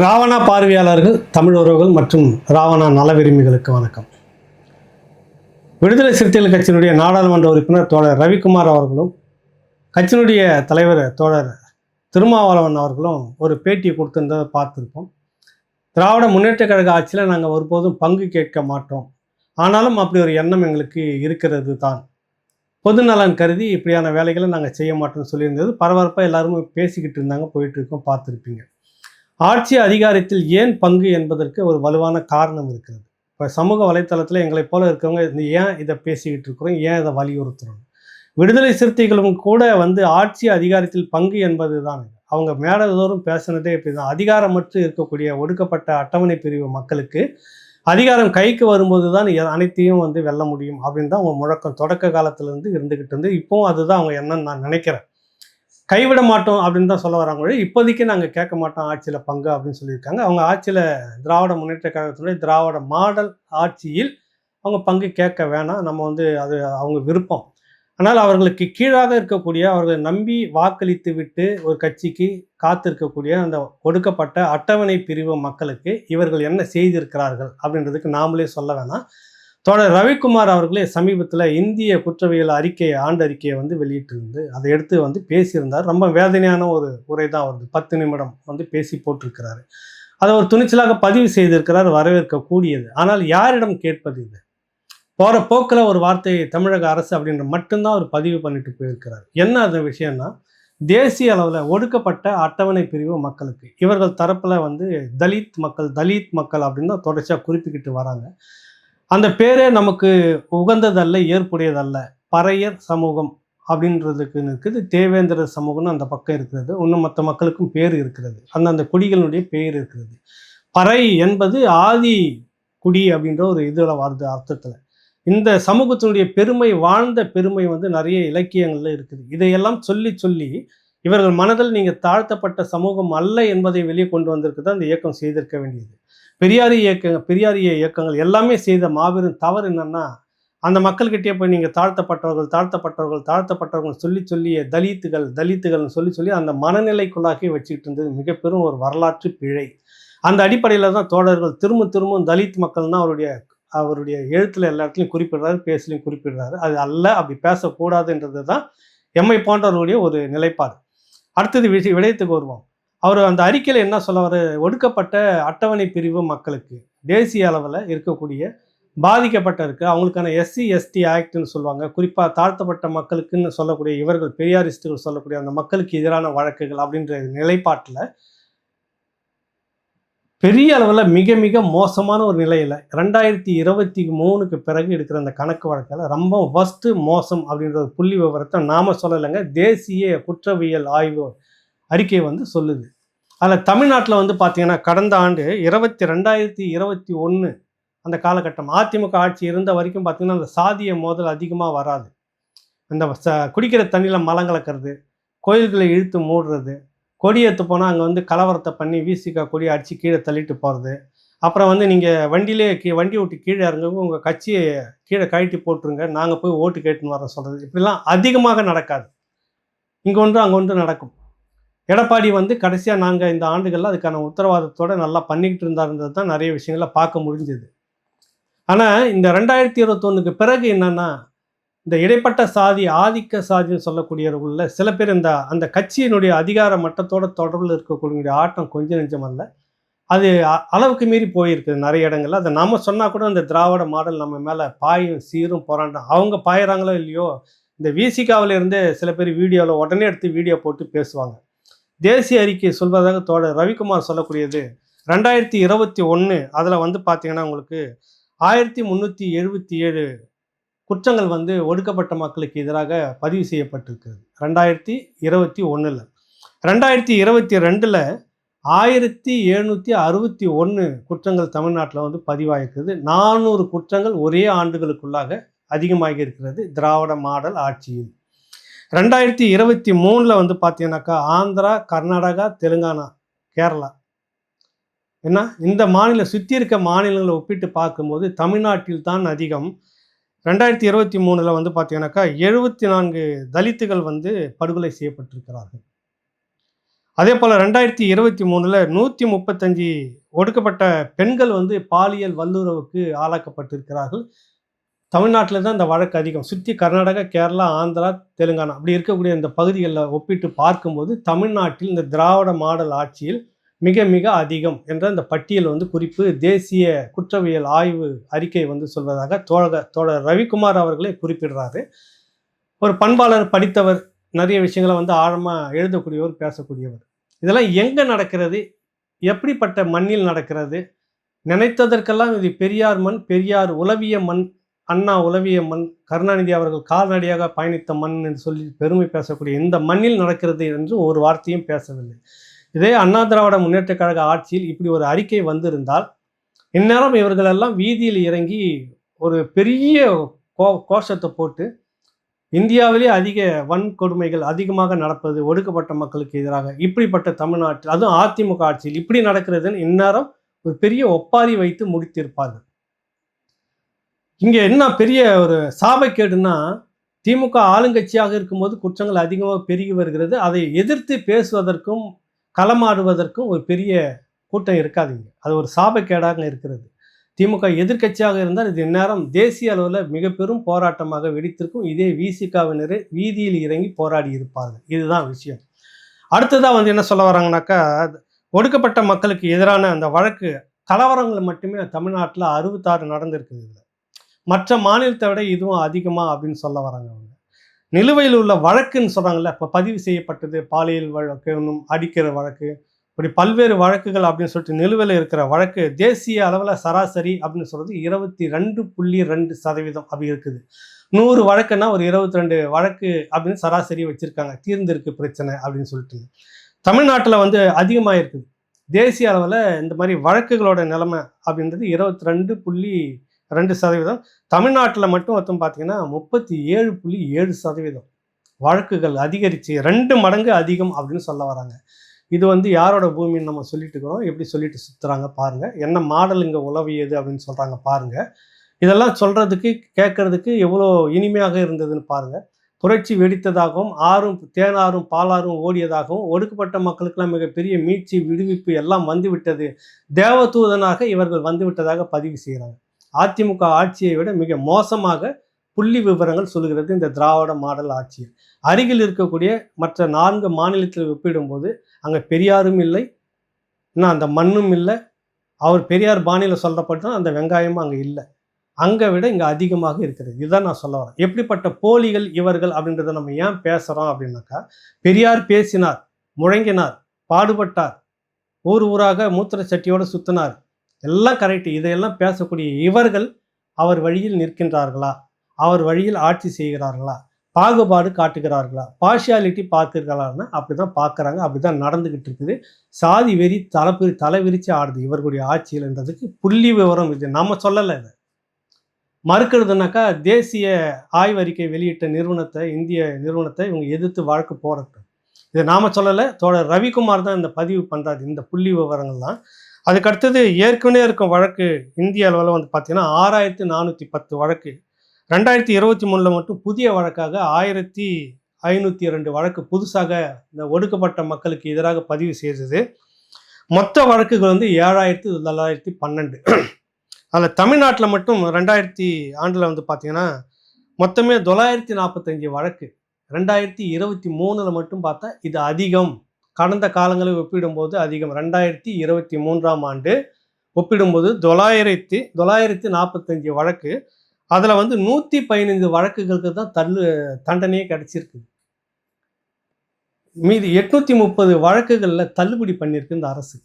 ராவணா பார்வையாளர்கள் தமிழ் உறவுகள் மற்றும் ராவணா நல விரும்பிகளுக்கு வணக்கம். விடுதலை சிறுத்தைகள் கட்சியினுடைய நாடாளுமன்ற உறுப்பினர் தோழர் ரவிக்குமார் அவர்களும் கட்சியினுடைய தலைவர் தோழர் திருமாவளவன் அவர்களும் ஒரு பேட்டியை கொடுத்திருந்ததை பார்த்துருப்போம். திராவிட முன்னேற்ற கழக ஆட்சியில் நாங்கள் ஒருபோதும் பங்கு கேட்க மாட்டோம். ஆனாலும் அப்படி ஒரு எண்ணம் எங்களுக்கு இருக்கிறது தான். பொதுநலன் கருதி இப்படியான வேலைகளை நாங்கள் செய்ய மாட்டோம்னு சொல்லியிருந்தது. பரபரப்பாக எல்லாருமே பேசிக்கிட்டு இருந்தாங்க போயிட்டு இருக்கோம் பார்த்துருப்பீங்க. ஆட்சி அதிகாரத்தில் ஏன் பங்கு என்பதற்கு ஒரு வலுவான காரணம் இருக்கிறது. இப்போ சமூக வலைத்தளத்தில் எங்களை போல இருக்கிறவங்க ஏன் இதை பேசிக்கிட்டு இருக்கிறோம்? ஏன் இதை வலியுறுத்துறோம்? விடுதலை சிறுத்தைகளும் கூட வந்து ஆட்சி அதிகாரத்தில் பங்கு என்பது தான் அவங்க மேடதோறும் பேசுனதே இப்படி தான் அதிகாரமற்று இருக்கக்கூடிய ஒடுக்கப்பட்ட அட்டவணை பிரிவு மக்களுக்கு அதிகாரம் கைக்கு வரும்போது தான் அனைத்தையும் வந்து வெல்ல முடியும். அப்படின்னு தான் அவங்க முழக்கம். தொடக்க காலத்திலேருந்து இருந்துக்கிட்டு இருந்து இப்போவும் அதுதான் அவங்க என்னன்னு நான் நினைக்கிறேன். கைவிட மாட்டோம் அப்படின்னு தான் சொல்ல வராங்க ஒழிய இப்போதைக்கு நாங்கள் கேட்க மாட்டோம் ஆட்சியில் பங்கு அப்படின்னு சொல்லியிருக்காங்க. அவங்க ஆட்சியில் திராவிட முன்னேற்ற கழகத்தினுடைய திராவிட மாடல் ஆட்சியில் அவங்க பங்கு கேட்க வேணாம். நம்ம வந்து அது அவங்க விருப்பம். ஆனால் அவர்களுக்கு கீழாக இருக்கக்கூடிய அவர்களை நம்பி வாக்களித்து விட்டு ஒரு கட்சிக்கு காத்திருக்கக்கூடிய அந்த ஒடுக்கப்பட்ட அட்டவணை பிரிவு மக்களுக்கு இவர்கள் என்ன செய்திருக்கிறார்கள் அப்படின்றதுக்கு நாமளே சொல்ல வேணாம். தோழர் ரவிக்குமார் அவர்களே சமீபத்தில் இந்திய குற்றவியல் அறிக்கையை ஆண்டு அறிக்கையை வந்து வெளியிட்டிருந்து அதை எடுத்து வந்து பேசியிருந்தார். ரொம்ப வேதனையான ஒரு உரை தான் வருது பத்து நிமிடம் வந்து பேசி போட்டிருக்கிறாரு. அதை ஒரு துணிச்சலாக பதிவு செய்திருக்கிறார் வரவேற்கக்கூடியது. ஆனால் யாரிடம் கேட்பது இது? போகிற போக்கில் ஒரு வார்த்தையை தமிழக அரசு அப்படின்ற மட்டும்தான் அவர் பதிவு பண்ணிட்டு போயிருக்கிறார். என்ன அந்த விஷயம்னா தேசிய அளவில் ஒடுக்கப்பட்ட அட்டவணை பிரிவு மக்களுக்கு. இவர்கள் தரப்பில் வந்து தலித் மக்கள் தலித் மக்கள் அப்படின்னு தான் தொடர்ச்சியாக குறிப்பிக்கிட்டு வராங்க. அந்த பேரே நமக்கு உகந்ததல்ல ஏற்புடையதல்ல. பறையர் சமூகம் அப்படின்றதுக்கு இருக்குது தேவேந்திர சமூகம்னு அந்த பக்கம் இருக்கிறது. இன்னும் மற்ற மக்களுக்கும் பேர் இருக்கிறது. அந்த அந்த குடிகளுடைய பேர் இருக்கிறது. பறை என்பது ஆதி குடி அப்படின்ற ஒரு இதில் வருது அர்த்தத்தில். இந்த சமூகத்தினுடைய பெருமை வாழ்ந்த பெருமை வந்து நிறைய இலக்கியங்களில் இருக்குது. இதையெல்லாம் சொல்லி சொல்லி இவர்கள் மனதில் நீங்கள் தாழ்த்தப்பட்ட சமூகம் அல்ல என்பதை வெளியே கொண்டு வந்திருக்கு தான் இந்த இயக்கம் செய்திருக்க வேண்டியது. பெரியார் இயக்க பெரியாரிய இயக்கங்கள் எல்லாமே செய்த மாபெரும் தவறு என்னன்னா அந்த மக்கள்கிட்டயே போய் நீங்கள் தாழ்த்தப்பட்டவர்கள் தாழ்த்தப்பட்டவர்கள் தாழ்த்தப்பட்டவர்கள் சொல்லி சொல்லிய தலித்துகள் தலித்துகள்னு சொல்லி சொல்லி அந்த மனநிலைக்குள்ளாகவே வச்சுக்கிட்டு இருந்தது மிக பெரும் ஒரு வரலாற்று பிழை. அந்த அடிப்படையில் தான் தோழர்கள் திரும்ப திரும்பவும் தலித் மக்கள் தான் அவருடைய அவருடைய எழுத்துல எல்லா இடத்துலையும் குறிப்பிடுறாரு பேசலையும் குறிப்பிடுறாரு. அது அல்ல அப்படி பேசக்கூடாதுன்றது தான் எம்மை போன்றவர்களுடைய ஒரு நிலைப்பாடு. அடுத்தது விஷய விடயத்துக்கு வருவோம். அவர் அந்த அறிக்கையில் என்ன சொல்ல ஒடுக்கப்பட்ட அட்டவணை பிரிவு மக்களுக்கு தேசிய அளவில் இருக்கக்கூடிய பாதிக்கப்பட்டிருக்கு. அவங்களுக்கான எஸ்சி எஸ்டி ஆக்ட்னு சொல்லுவாங்க. குறிப்பாக தாழ்த்தப்பட்ட மக்களுக்குன்னு சொல்லக்கூடிய இவர்கள் பெரியாரிஸ்டுகள் சொல்லக்கூடிய அந்த மக்களுக்கு எதிரான வழக்குகள் அப்படின்ற நிலைப்பாட்டில் பெரிய அளவில் மிக மிக மோசமான ஒரு நிலையில் ரெண்டாயிரத்தி இருபத்தி மூணுக்கு பிறகு எடுக்கிற அந்த கணக்கு வழக்கில் ரொம்ப ஃபஸ்ட்டு மோசம் அப்படின்ற ஒரு புள்ளி விவரத்தை நாம சொல்லலைங்க. தேசிய குற்றவியல் ஆய்வு அறிக்கை வந்து சொல்லுது. அதில் தமிழ்நாட்டில் வந்து பார்த்தீங்கன்னா கடந்த ஆண்டு இருபத்தி ரெண்டாயிரத்தி இருபத்தி ஒன்று அந்த காலகட்டம் அதிமுக ஆட்சி இருந்த வரைக்கும் பார்த்தீங்கன்னா அந்த சாதிய மோதல் அதிகமாக வராது. இந்த ச குடிக்கிற தண்ணியில் மலம் கலக்கிறது கோயில்களை இழுத்து மூடுறது கொடி ஏற்று போனால் அங்கே வந்து கலவரத்தை பண்ணி வீசிக்கா கொடி அடித்து கீழே தள்ளிட்டு போகிறது அப்புறம் வந்து நீங்கள் வண்டியிலே கீ வண்டி விட்டு கீழே இறங்கவும் உங்கள் கட்சியை கீழே கழட்டி போட்டுருங்க நாங்கள் போய் ஓட்டு கேட்டுன்னு வர சொல்கிறது இப்படிலாம் அதிகமாக நடக்காது. இங்கே ஒன்று அங்கே ஒன்று நடக்கும். எடப்பாடி வந்து கடைசியாக நாங்கள் இந்த ஆண்டுகளில் அதுக்கான உத்தரவாதத்தோடு நல்லா பண்ணிக்கிட்டு இருந்தாருன்றது தான் நிறைய விஷயங்களை பார்க்க முடிஞ்சது. ஆனால் இந்த ரெண்டாயிரத்தி இருபத்தொன்னுக்கு பிறகு என்னென்னா இந்த இடைப்பட்ட சாதி ஆதிக்க சாதின்னு சொல்லக்கூடியவர்களில் சில பேர் இந்த அந்த கட்சியினுடைய அதிகார மட்டத்தோட தொடர்பில் இருக்கக்கூடிய ஆட்டம் கொஞ்சம் நெஞ்சம் அல்ல. அது அ- அளவுக்கு மீறி போயிருக்குது நிறைய இடங்கள்ல. அதை நம்ம சொன்னால் கூட இந்த திராவிட மாடல் நம்ம மேலே பாயும் சீரும் போராட்டம் அவங்க பாயிறாங்களோ இல்லையோ இந்த விசிகாவிலேருந்தே சில பேர் வீடியோவில் உடனே எடுத்து வீடியோ போட்டு பேசுவாங்க. தேசிய அறிக்கை சொல்வதாக தோழர் ரவிக்குமார் சொல்லக்கூடியது. ரெண்டாயிரத்தி இருபத்தி ஒன்று அதில் வந்து பார்த்தீங்கன்னா உங்களுக்கு ஆயிரத்தி முந்நூற்றி எழுபத்தி ஏழு குற்றங்கள் வந்து ஒடுக்கப்பட்ட மக்களுக்கு எதிராக பதிவு செய்யப்பட்டிருக்கிறது ரெண்டாயிரத்தி இருபத்தி ஒன்றில் ரெண்டாயிரத்தி இருபத்தி ரெண்டில் ஆயிரத்தி எழுநூற்றி அறுபத்தி ஒன்று குற்றங்கள் தமிழ்நாட்டில் வந்து பதிவாயிருக்கிறது. நானூறு குற்றங்கள் ஒரே ஆண்டுகளுக்குள்ளாக அதிகமாகி இருக்கிறது திராவிட மாடல் ஆட்சியில். ரெண்டாயிரத்தி இருபத்தி மூணில் வந்து பார்த்தீங்கன்னாக்கா ஆந்திரா கர்நாடகா தெலுங்கானா கேரளா. என்ன? இந்த மாநில சுற்றி இருக்க மாநிலங்களை ஒப்பிட்டு பார்க்கும்போது தமிழ்நாட்டில் தான் அதிகம். ரெண்டாயிரத்தி இருபத்தி மூணில் வந்து பார்த்தீங்கன்னாக்கா எழுபத்தி நான்கு தலித்துகள் வந்து படுகொலை செய்யப்பட்டிருக்கிறார்கள். அதே போல் ரெண்டாயிரத்தி இருபத்தி மூணில் நூற்றி முப்பத்தஞ்சு ஒடுக்கப்பட்ட பெண்கள் வந்து பாலியல் வல்லுறவுக்கு ஆளாக்கப்பட்டிருக்கிறார்கள். தமிழ்நாட்டில் தான் இந்த வழக்கு அதிகம். சுற்றி கர்நாடகா கேரளா ஆந்திரா தெலுங்கானா அப்படி இருக்கக்கூடிய இந்த பகுதிகளில் ஒப்பிட்டு பார்க்கும்போது தமிழ்நாட்டில் இந்த திராவிட மாடல் ஆட்சியில் மிக மிக அதிகம் என்ற இந்த பட்டியல் வந்து குறிப்பு தேசிய குற்றவியல் ஆய்வு அறிக்கை வந்து சொல்வதாக தோழர் தோழர் ரவிக்குமார் அவர்களே குறிப்பிடுறாரு. ஒரு பண்பாளர் படித்தவர் நிறைய விஷயங்களை வந்து ஆழமாக எழுதக்கூடியவர் பேசக்கூடியவர். இதெல்லாம் எங்கே நடக்கிறது? எப்படிப்பட்ட மண்ணில் நடக்கிறது? நினைத்ததற்கெல்லாம் இது பெரியார் மண் பெரியார் உளவிய மண் அண்ணா உளவிய மண் கருணாநிதி அவர்கள் கால்நடையாக பயணித்த மண் என்று சொல்லி பெருமை பேசக்கூடிய இந்த மண்ணில் நடக்கிறது என்று ஒரு வார்த்தையும் பேசவில்லை. இதே அண்ணா திராவிட முன்னேற்ற கழக ஆட்சியில் இப்படி ஒரு அறிக்கை வந்திருந்தால் இந்நேரம் இவர்களெல்லாம் வீதியில் இறங்கி ஒரு பெரிய கோ கோஷத்தை போட்டு இந்தியாவிலே அதிக வன்கொடுமைகள் அதிகமாக நடப்பது ஒடுக்கப்பட்ட மக்களுக்கு எதிராக இப்படிப்பட்ட தமிழ்நாட்டில் அதுவும் அதிமுக ஆட்சியில் இப்படி நடக்கிறதுன்னு இந்நேரம் ஒரு பெரிய ஒப்பாரி வைத்து முடித்திருப்பார்கள். இங்கே என்ன பெரிய ஒரு சாபக்கேடுன்னா திமுக ஆளுங்கட்சியாக இருக்கும்போது குற்றங்கள் அதிகமாக பெருகி வருகிறது. அதை எதிர்த்து பேசுவதற்கும் களமாடுவதற்கும் ஒரு பெரிய கூட்டம் இருக்காதுங்க அது ஒரு சாபக்கேடாக இருக்கிறது. திமுக எதிர்க்கட்சியாக இருந்தால் இது இந்நேரம் தேசிய அளவில் மிக பெரும் போராட்டமாக வெடித்திருக்கும். இதே விசிகாவினரே வீதியில் இறங்கி போராடி இருப்பார்கள். இதுதான் விஷயம். அடுத்ததாக வந்து என்ன சொல்ல வராங்கனாக்கா ஒடுக்கப்பட்ட மக்களுக்கு எதிரான அந்த வழக்கு கலவரங்கள் மட்டுமே தமிழ்நாட்டில் அறுபத்தாறு நடந்திருக்குது இதில். மற்ற மாநிலத்தை விட இதுவும் அதிகமாக அப்படின்னு சொல்ல வராங்க அவங்க. நிலுவையில் உள்ள வழக்குன்னு சொல்கிறாங்கல்ல இப்போ பதிவு செய்யப்பட்டது பாலியல் வழக்கு அடிக்கிற வழக்கு இப்படி பல்வேறு வழக்குகள் அப்படின்னு சொல்லிட்டு நிலுவையில் இருக்கிற வழக்கு தேசிய அளவில் சராசரி அப்படின்னு சொல்கிறது இருபத்தி ரெண்டு புள்ளி ரெண்டு சதவீதம் அப்படி இருக்குது. நூறு வழக்குன்னா ஒரு இருபத்தி ரெண்டு வழக்கு அப்படின்னு சராசரி வச்சுருக்காங்க. தீர்ந்திருக்கு பிரச்சனை அப்படின்னு சொல்லிட்டு. தமிழ்நாட்டில் வந்து அதிகமாக இருக்குது தேசிய அளவில் இந்த மாதிரி வழக்குகளோட நிலைமை அப்படின்றது இருபத்தி ரெண்டு புள்ளி ரெண்டு சதவீதம். தமிழ்நாட்டில் மட்டும் மொத்தம் பார்த்தீங்கன்னா முப்பத்தி ஏழு புள்ளி ஏழு சதவீதம். வழக்குகள் அதிகரித்து ரெண்டு மடங்கு அதிகம் அப்படின்னு சொல்ல வராங்க. இது வந்து யாரோட பூமின்னு நம்ம சொல்லிட்டு இருக்கிறோம். எப்படி சொல்லிட்டு சுற்றுறாங்க பாருங்கள் என்ன மாடல் இங்கே உளவியது அப்படின்னு சொல்கிறாங்க பாருங்கள் இதெல்லாம் சொல்கிறதுக்கு கேட்கறதுக்கு எவ்வளோ இனிமையாக இருந்ததுன்னு பாருங்கள் புரட்சி வெடித்ததாகவும் ஆறும் தேனாரும் பாலாரும் ஓடியதாகவும் ஒடுக்கப்பட்ட மக்களுக்கெல்லாம் மிகப்பெரிய மீட்சி விடுவிப்பு எல்லாம் வந்துவிட்டது. தேவதூதனாக இவர்கள் வந்துவிட்டதாக பதிவு செய்கிறாங்க அதிமுக ஆட்சியை விட மிக மோசமாக புள்ளி விவரங்கள் சொல்கிறது இந்த திராவிட மாடல் ஆட்சியில். அருகில் இருக்கக்கூடிய மற்ற நான்கு மாநிலத்தில் ஒப்பிடும்போது அங்கே பெரியாரும் இல்லை இன்னும் அந்த மண்ணும் இல்லை. அவர் பெரியார் பாணியில் சொல்லப்பட்டால் அந்த வெங்காயமும் அங்கே இல்லை. அங்கே விட இங்கே அதிகமாக இருக்கிறது. இதுதான் நான் சொல்ல வரேன். எப்படிப்பட்ட போலிகள் இவர்கள் அப்படின்றத நம்ம ஏன் பேசுகிறோம் அப்படின்னாக்கா பெரியார் பேசினார் முழங்கினார் பாடுபட்டார். ஊர் ஊராக மூத்திர சட்டியோடு சுத்தினார். எல்லாம் கரெக்ட் இதையெல்லாம் பேசக்கூடிய இவர்கள் அவர் வழியில் நிற்கின்றார்களா? அவர் வழியில் ஆட்சி செய்கிறார்களா? பாகுபாடு காட்டுகிறார்களா? பார்ஷியாலிட்டி பார்த்துருக்கலாம்னா அப்படி தான் பார்க்குறாங்க. அப்படி தான் நடந்துக்கிட்டு இருக்குது. சாதி வெறி தலைப்பிரி தலை விரிச்சு ஆடுது இவர்களுடைய ஆட்சியில்ன்றதுக்கு புள்ளி விவரம் இது. நம்ம சொல்லலை இதை. மறுக்கிறதுனாக்கா தேசிய ஆய்வறிக்கை வெளியிட்ட நிறுவனத்தை இந்திய நிறுவனத்தை இவங்க எதிர்த்து வழக்கு போடட்டும். இதை நாம் சொல்லலை. தோழர் ரவிக்குமார் தான் இந்த பதிவு பண்ணுறாரு இந்த புள்ளி விவரங்கள்லாம். அதுக்கடுத்தது அதுக்கு அடுத்தது ஏற்கனவே இருக்கும் வழக்கு இந்திய அளவில் வந்து பார்த்தீங்கன்னா ஆறாயிரத்தி நானூற்றி பத்து வழக்கு. ரெண்டாயிரத்தி இருபத்தி மூணில் மட்டும் புதிய வழக்காக ஆயிரத்தி ஐநூற்றி இரண்டு வழக்கு புதுசாக இந்த ஒடுக்கப்பட்ட மக்களுக்கு எதிராக பதிவு செய்தது. மொத்த வழக்குகள் வந்து ஏழாயிரத்தி தொள்ளாயிரத்தி பன்னெண்டு. அதில் தமிழ்நாட்டில் மட்டும் ரெண்டாயிரத்தி ஆண்டில் வந்து பார்த்தீங்கன்னா மொத்தமே தொள்ளாயிரத்தி நாற்பத்தஞ்சு வழக்கு. ரெண்டாயிரத்தி இருபத்தி மூணில் மட்டும் பார்த்தா இது அதிகம். கடந்த காலங்களை ஒப்பிடும்போது அதிகம். ரெண்டாயிரத்தி இருபத்தி மூன்றாம் ஆண்டு ஒப்பிடும்போது தொள்ளாயிரத்தி தொள்ளாயிரத்தி நாற்பத்தஞ்சு வழக்கு. அதில் வந்து நூற்றி பதினைந்து வழக்குகளுக்கு தான் தள்ளு தண்டனையே கிடச்சிருக்கு. மீதி எட்நூற்றி முப்பது வழக்குகளில் தள்ளுபடி பண்ணியிருக்கு இந்த அரசு.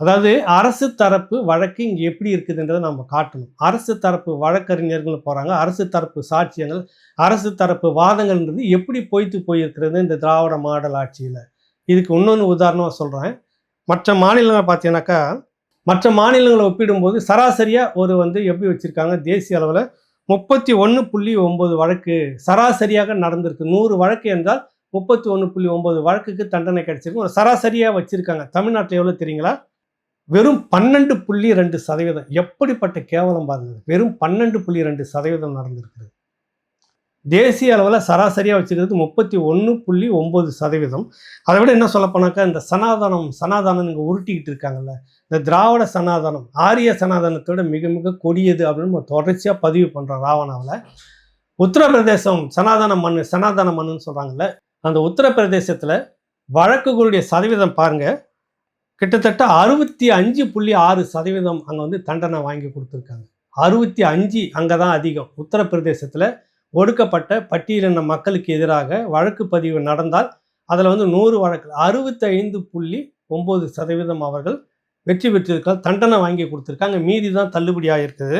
அதாவது அரசு தரப்பு வழக்கு இங்கே எப்படி இருக்குதுன்றதை நம்ம காட்டணும். அரசு தரப்பு வழக்கறிஞர்கள் போகிறாங்க அரசு தரப்பு சாட்சியங்கள் அரசு தரப்பு வாதங்கள்ன்றது எப்படி போய்த்து போயிருக்கிறது இந்த திராவிட மாடல் ஆட்சியில். இதுக்கு இன்னொன்று உதாரணமாக சொல்கிறேன் மற்ற மாநிலங்கள் பார்த்தீங்கன்னாக்கா மற்ற மாநிலங்களை ஒப்பிடும்போது சராசரியாக ஒரு வந்து எப்படி வச்சுருக்காங்க தேசிய அளவில் முப்பத்தி ஒன்று புள்ளி ஒம்பது வழக்கு சராசரியாக நடந்திருக்கு. நூறு வழக்கு என்றால் முப்பத்தி ஒன்று புள்ளி ஒம்பது வழக்குக்கு தண்டனை கிடைச்சிருக்கு. ஒரு சராசரியாக வச்சுருக்காங்க. தமிழ்நாட்டில் எவ்வளோ தெரியுங்களா? வெறும் பன்னெண்டு புள்ளி ரெண்டு சதவீதம். எப்படிப்பட்ட கேவலம் பாருங்க. வெறும் பன்னெண்டு புள்ளி ரெண்டு சதவீதம் நடந்திருக்குது. தேசிய அளவில் சராசரியாக வச்சுக்கிறது முப்பத்தி ஒன்று புள்ளி ஒம்பது சதவீதம். அதை விட என்ன சொல்லப்போனாக்கா இந்த சனாதனம் சனாதானம் இங்கே உருட்டிக்கிட்டு இருக்காங்கல்ல இந்த திராவிட சனாதனம் ஆரிய சனாதனத்தோட மிக மிக கொடியது அப்படின்னு நம்ம தொடர்ச்சியாக பதிவு பண்ணுறோம் ராவணாவில். உத்தரப்பிரதேசம் சனாதன மண் சனாதன மண்ணுன்னு சொல்கிறாங்கல்ல அந்த உத்தரப்பிரதேசத்தில் வழக்குகளுடைய சதவீதம் பாருங்கள் கிட்டத்தட்ட அறுபத்தி அஞ்சு புள்ளி ஆறு சதவீதம் அங்கே வந்து தண்டனை வாங்கி கொடுத்துருக்காங்க. அறுபத்தி அஞ்சு அங்கே தான் அதிகம். உத்தரப்பிரதேசத்தில் ஒடுக்கப்பட்ட பட்டியலின மக்களுக்கு எதிராக வழக்கு பதிவு நடந்தால் அதில் வந்து நூறு வழக்கு அறுபத்தைந்து புள்ளி ஒம்பது சதவீதம் அவர்கள் வெற்றி பெற்றிருக்காங்க தண்டனை வாங்கி கொடுத்துருக்காங்க. மீதி தான் தள்ளுபடியாக இருக்குது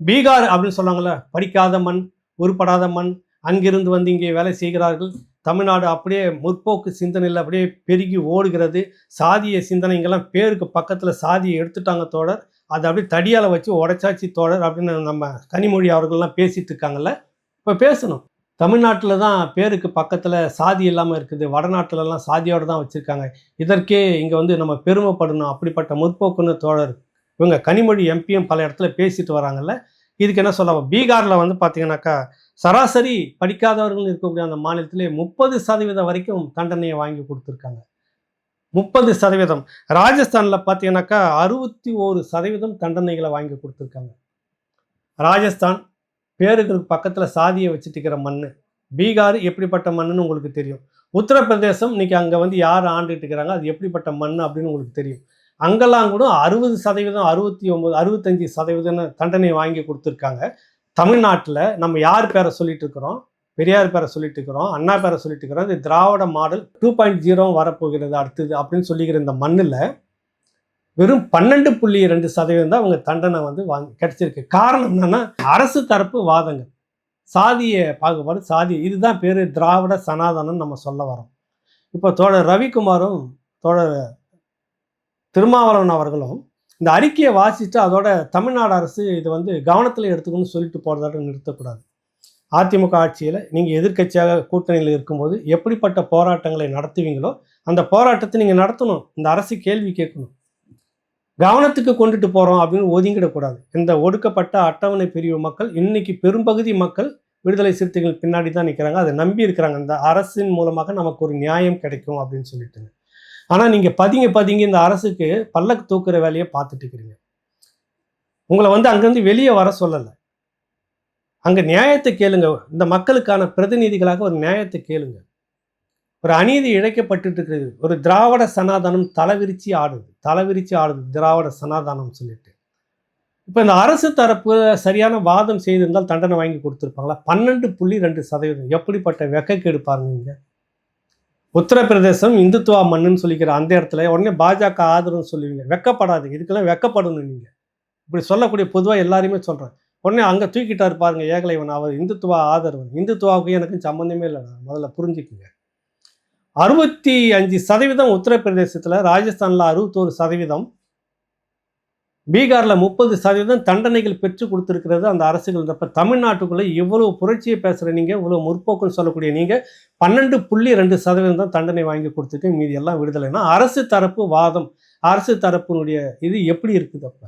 பீகார் அப்படின்னு சொல்லுவாங்கள்ல படிக்காத மண் உருப்படாத மண் அங்கிருந்து வந்து இங்கே வேலை செய்கிறார்கள். தமிழ்நாடு அப்படியே முற்போக்கு சிந்தனையில் அப்படியே பெருகி ஓடுகிறது. சாதிய சிந்தனைங்கெல்லாம் பேருக்கு பக்கத்தில் சாதியை எடுத்துட்டாங்க தோழர். அதை அப்படியே தடியால் வச்சு உடைச்சாச்சி தோழர் அப்படின்னு நம்ம கனிமொழி அவர்கள்லாம் பேசிட்டு இருக்காங்கல்ல. இப்போ பேசணும். தமிழ்நாட்டில் தான் பேருக்கு பக்கத்தில் சாதி இல்லாமல் இருக்குது. வடநாட்டிலலாம் சாதியோடு தான் வச்சுருக்காங்க. இதற்கே இங்கே வந்து நம்ம பெருமைப்படணும். அப்படிப்பட்ட முற்போக்குன்னு தோழர் இவங்க கனிமொழி எம்பியும் பல இடத்துல பேசிட்டு வராங்கல்ல. இதுக்கு என்ன சொல்லலாம் பீகாரில் வந்து பார்த்தீங்கன்னாக்கா சராசரி படிக்காதவர்கள் இருக்கக்கூடிய அந்த மாநிலத்திலே முப்பது சதவீதம் வரைக்கும் தண்டனையை வாங்கி கொடுத்துருக்காங்க. முப்பது சதவீதம். ராஜஸ்தானில் பார்த்தீங்கன்னாக்கா அறுபத்தி ஓரு சதவீதம் தண்டனைகளை வாங்கி கொடுத்துருக்காங்க. ராஜஸ்தான் பேருக்கு பக்கத்தில் சாதியை வச்சுட்டு இருக்கிற மண் பீகார் எப்படிப்பட்ட மண்ணுன்னு உங்களுக்கு தெரியும். உத்தரப்பிரதேசம் இன்னைக்கு அங்கே வந்து யார் ஆண்டுகிட்டு இருக்கிறாங்க? அது எப்படிப்பட்ட மண் அப்படின்னு உங்களுக்கு தெரியும். அங்கெல்லாம் கூட அறுபது சதவீதம் அறுபத்தி ஒம்பது அறுபத்தஞ்சி சதவீதம் தண்டனை வாங்கி கொடுத்துருக்காங்க. தமிழ்நாட்டில் நம்ம யார் பேரை சொல்லிட்டு இருக்கிறோம்? பெரியார் பேரை சொல்லிட்டு இருக்கிறோம் அண்ணா பேரை சொல்லிட்டு இருக்கிறோம். இந்த Dravida model two point zero வரப்போகிறது அடுத்தது அப்படின்னு சொல்லிக்கிற இந்த மண்ணில் வெறும் பன்னெண்டு புள்ளி ரெண்டு சதவீதம் தான் அவங்க தண்டனை வந்து வாங்கி கிடைச்சிருக்கு. காரணம் என்னன்னா அரசு தரப்பு வாதங்கள். சாதிய பாகுபாடு சாதி இதுதான் பேர் திராவிட சனாதனம் நம்ம சொல்ல வரோம் இப்போ தோழர் ரவிக்குமாரும் தோழர் திருமாவளவன் அவர்களும் இந்த அறிக்கையை வாசித்து அதோட தமிழ்நாடு அரசு இது வந்து கவனத்தில் எடுத்துக்கணும்னு சொல்லிட்டு போகிறதோட நிறுத்தக்கூடாது. அதிமுக ஆட்சியில் நீங்கள் எதிர்க்கட்சியாக கூட்டணியில் இருக்கும்போது எப்படிப்பட்ட போராட்டங்களை நடத்துவீங்களோ அந்த போராட்டத்தை நீங்கள் நடத்தணும். இந்த அரசு கேள்வி கேட்கணும். கவனத்துக்கு கொண்டுட்டு போகிறோம் அப்படின்னு ஒதுங்கிடக்கூடாது. இந்த ஒடுக்கப்பட்ட அட்டவணை பிரிவு மக்கள் இன்னைக்கு பெரும்பகுதி மக்கள் விடுதலை சிறுத்தைகள் பின்னாடி தான் நிற்கிறாங்க அதை நம்பி இருக்கிறாங்க. இந்த அரசின் மூலமாக நமக்கு ஒரு நியாயம் கிடைக்கும் அப்படின்னு சொல்லிட்டு ஆனால் நீங்கள் பதிங்க பதிங்க இந்த அரசுக்கு பல்லக்கு தூக்குற வேலையை பார்த்துட்டு இருக்கிறீங்க. உங்களை வந்து அங்கேருந்து வெளியே வர சொல்லலை. அங்கே நியாயத்தை கேளுங்க. இந்த மக்களுக்கான பிரதிநிதிகளாக ஒரு நியாயத்தை கேளுங்க. ஒரு அநீதி இழைக்கப்பட்டுட்டு இருக்கிறது ஒரு திராவிட சனாதனம் தலைவிரிச்சு ஆடுது. தலைவிரிச்சு ஆடுது. திராவிட சனாதனம் சொல்லிட்டு. இப்போ இந்த அரசு தரப்பு சரியான வாதம் செய்திருந்தால் தண்டனை வாங்கி கொடுத்துருப்பாங்களா? பன்னெண்டு புள்ளி ரெண்டு சதவீதம். எப்படிப்பட்ட வெக்கக்கேடு பாருங்க இங்கே? உத்தரப்பிரதேசம் இந்துத்துவா மண்ணுன்னு சொல்லிக்கிற அந்த இடத்துல உடனே பாஜக ஆதரவுன்னு சொல்லுவீங்க. வெக்கப்படாது இதுக்கெல்லாம் வெக்கப்படணும் நீங்கள் இப்படி சொல்லக்கூடிய பொதுவாக எல்லாருமே சொல்கிறேன் உடனே அங்கே தூக்கிட்டார் பாருங்க ஏகலைவன். அவர் இந்துத்துவா ஆதரவன் இந்துத்துவாவுக்கு எனக்கு சம்மந்தமே இல்லை. முதல்ல புரிஞ்சுக்குங்க. அறுபத்தி அஞ்சு சதவீதம் உத்தரப்பிரதேசத்தில் ராஜஸ்தானில் அறுபத்தோரு சதவீதம் பீகாரில் முப்பது சதவீதம் தண்டனைகள் பெற்று கொடுத்துருக்கிறது அந்த அரசுகள். இப்போ தமிழ்நாட்டுக்குள்ளே இவ்வளோ புரட்சியை பேசுகிற நீங்கள் இவ்வளோ முற்போக்குன்னு சொல்லக்கூடிய நீங்கள் பன்னெண்டு புள்ளி ரெண்டு சதவீதம் தான் தண்டனை வாங்கி கொடுத்துட்டு மீதி எல்லாம் விடுதலைன்னா அரசு தரப்பு வாதம். அரசு தரப்பினுடைய இது எப்படி இருக்குது அப்போ?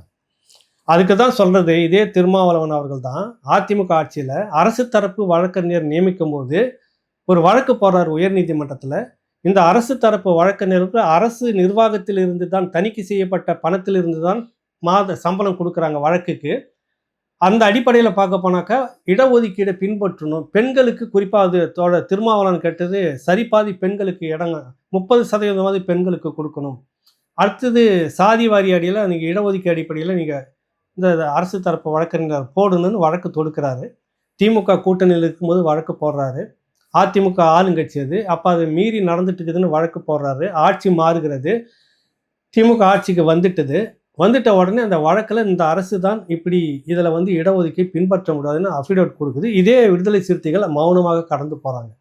அதுக்கு தான் சொல்கிறது இதே திருமாவளவன் அவர்கள் தான் அதிமுக ஆட்சியில் அரசு தரப்பு வழக்கறிஞர் நியமிக்கும் போது ஒரு வழக்கு போடுறார் உயர்நீதிமன்றத்தில். இந்த அரசு தரப்பு வழக்கறிஞருக்கு அரசு நிர்வாகத்தில் இருந்து தான் தணிக்கை செய்யப்பட்ட பணத்திலிருந்து தான் மாத சம்பளம் கொடுக்குறாங்க வழக்குக்கு. அந்த அடிப்படையில் பார்க்க போனாக்கா இடஒதுக்கீடை பின்பற்றணும். பெண்களுக்கு குறிப்பாக அது தோட திருமாவளவன் கேட்டது சரிபாதி பெண்களுக்கு இடங்க முப்பது சதவீதமாவது பெண்களுக்கு கொடுக்கணும். அடுத்தது சாதி வாரி அடியில் நீங்கள் இடஒதுக்கீடு அடிப்படையில் நீங்கள் இந்த அரசு தரப்பு வழக்கறிஞர் போடணும்னு வழக்கு தொடுக்கிறாரு. திமுக கூட்டணியில் இருக்கும்போது வழக்கு போடுறாரு. அதிமுக ஆளுங்கட்சி அது. அப்போ அதை மீறி நடந்துட்டு இருக்குதுன்னு வழக்கு போடுறாரு. ஆட்சி மாறுகிறது. திமுக ஆட்சிக்கு வந்துட்டது. வந்துட்ட உடனே அந்த வழக்கில் இந்த அரசு தான் இப்படி இதில் வந்து இடஒதுக்கீடு பின்பற்ற முடியாதுன்னு அஃபிடவிட் கொடுக்குது. இதே விடுதலை சிறுத்தைகள் மௌனமாக கடந்து போகிறாங்க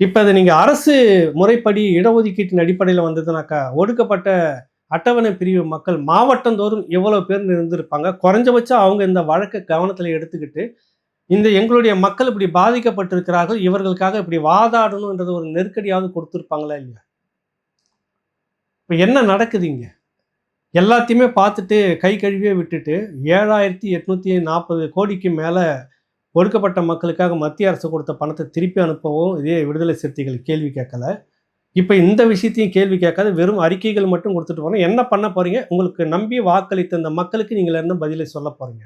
இப்போ அதை நீங்கள் அரசு முறைப்படி இடஒதுக்கீட்டின் அடிப்படையில் வந்ததுனாக்கா ஒடுக்கப்பட்ட அட்டவணை பிரிவு மக்கள் மாவட்டந்தோறும் எவ்வளோ பேர் இருந்திருப்பாங்க? குறைஞ்சபட்சம் அவங்க இந்த வழக்கை கவனத்தில் எடுத்துக்கிட்டு இந்த எங்களுடைய மக்கள் இப்படி பாதிக்கப்பட்டிருக்கிறார்கள் இவர்களுக்காக இப்படி வாதாடணுன்றது ஒரு நெருக்கடியாவது கொடுத்துருப்பாங்களா இல்லையா? இப்போ என்ன நடக்குது இங்கே? எல்லாத்தையுமே பார்த்துட்டு கை கழுவியே விட்டுட்டு ஏழாயிரத்தி எட்நூற்றி நாற்பது கோடிக்கு மேலே ஒடுக்கப்பட்ட மக்களுக்காக மத்திய அரசு கொடுத்த பணத்தை திருப்பி அனுப்பவும் இதே விடுதலை சிறுத்தைகள் கேள்வி கேட்கல. இப்போ இந்த விஷயத்தையும் கேள்வி கேட்காது வெறும் அறிக்கைகள் மட்டும் கொடுத்துட்டு போறோம் என்ன பண்ண போகிறீங்க உங்களுக்கு நம்பி வாக்களித்த அந்த மக்களுக்கு நீங்கள் என்ன பதிலை சொல்ல போகிறீங்க